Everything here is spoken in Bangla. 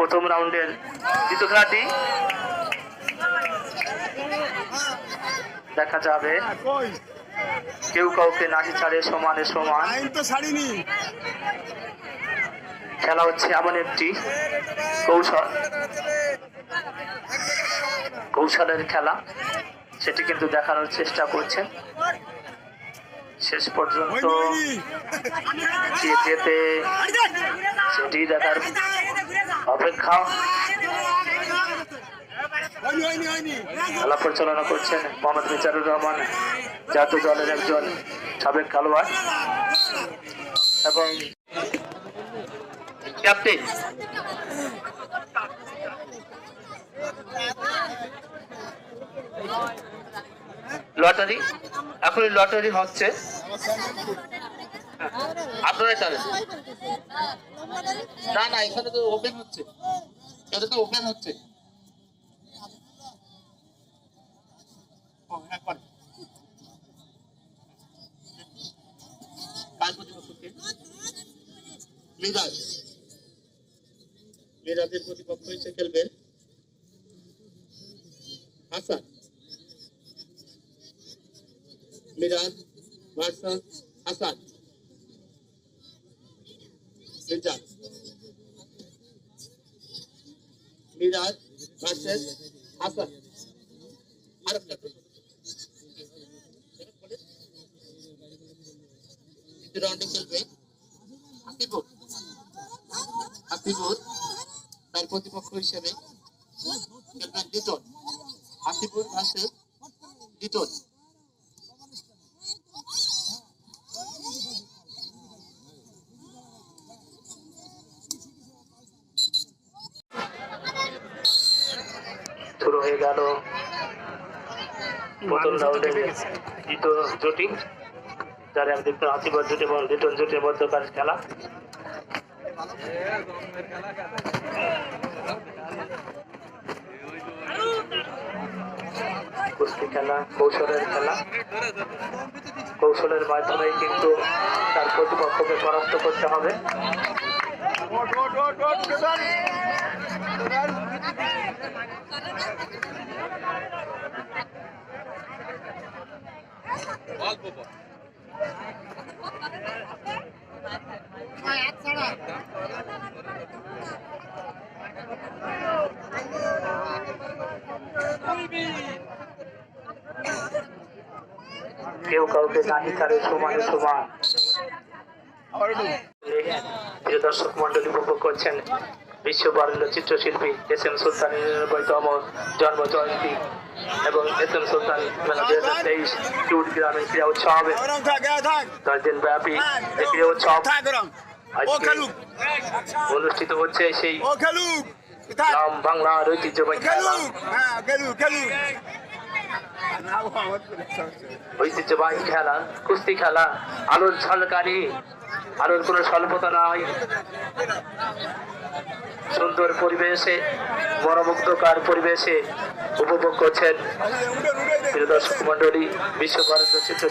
প্রথম রাউন্ডের দ্বিতীয় খেলাটি দেখা যাবে। কেউ কাউকে নাচি ছাড়ে সমানে সমান। খেলা হচ্ছে এমন একটি কৌশল। কৌশলের খেলা। সেটি কিন্তু দেখানোর চেষ্টা করছেন। শেষ পর্যন্ত যেতে সেটি দেখার অপেক্ষা খেলা পরিচালনা করছেন মোহাম্মদ মিজানুর রহমান জাতীয় দলের একজন সাবেক খেলোয়াড়। এবং ক্যাপ্টেন। লটারি এখন লটারি হচ্ছে। আপনারাই জানেন। না না, এখানে তো ওপেন হচ্ছে। এটা তো ওপেন হচ্ছে? মিরাজ মিরাজের প্রতিপক্ষ? হিসেবে খেলবেন হাসান। মিরাজ ভার্সাস হাসান। মির্জাজ মিরাজ ভার্সেস হাসান আরেকটা রাউন্ডে খেলবে হাসিপুর হাসিপুর তার প্রতিপক্ষ হিসেবে খেলবেন লিটন হাসিপুর ভার্সেস লিটন শুরু হয়ে গেল প্রথম রাউন্ডে দ্বিতীয় জুটি যারা আশীর্বাদ জুটি এবং লিটন জুটির মধ্যকার খেলা কুস্তি খেলা কৌশলের খেলা কৌশলের মাধ্যমে কিন্তু তার প্রতিপক্ষকে পরাস্ত করতে হবে কেউ কাউকে নাহি কারে সমানে সমান। প্রিয় দর্শক মন্ডলী উপভোগ করছেন বিশ্ব বরেণ্য চিত্রশিল্পী এস এম সুলতানের নিরানব্বইতম জন্ম জয়ন্তী এবং এস এম সুলতান মেলা দুই হাজার তেইশ কিউট গ্রামীণ ক্রীড়া উৎসব দশ দিন ব্যাপী যে ক্রীড়া উৎসব অনুষ্ঠিত হচ্ছে সেই বাংলার ঐতিহ্যবাহী হ্যাঁ। ঐতিহ্যবাহী খেলা, কুস্তি খেলা, আলোর ঝলকানি, আলোর কোনো স্বল্পতা নাই সুন্দর পরিবেশে, মনোমুগ্ধকার পরিবেশে উপভোগ করছেন প্রিয় দর্শক মন্ডলী বিশ্বভারতীয় ভারত চিত্র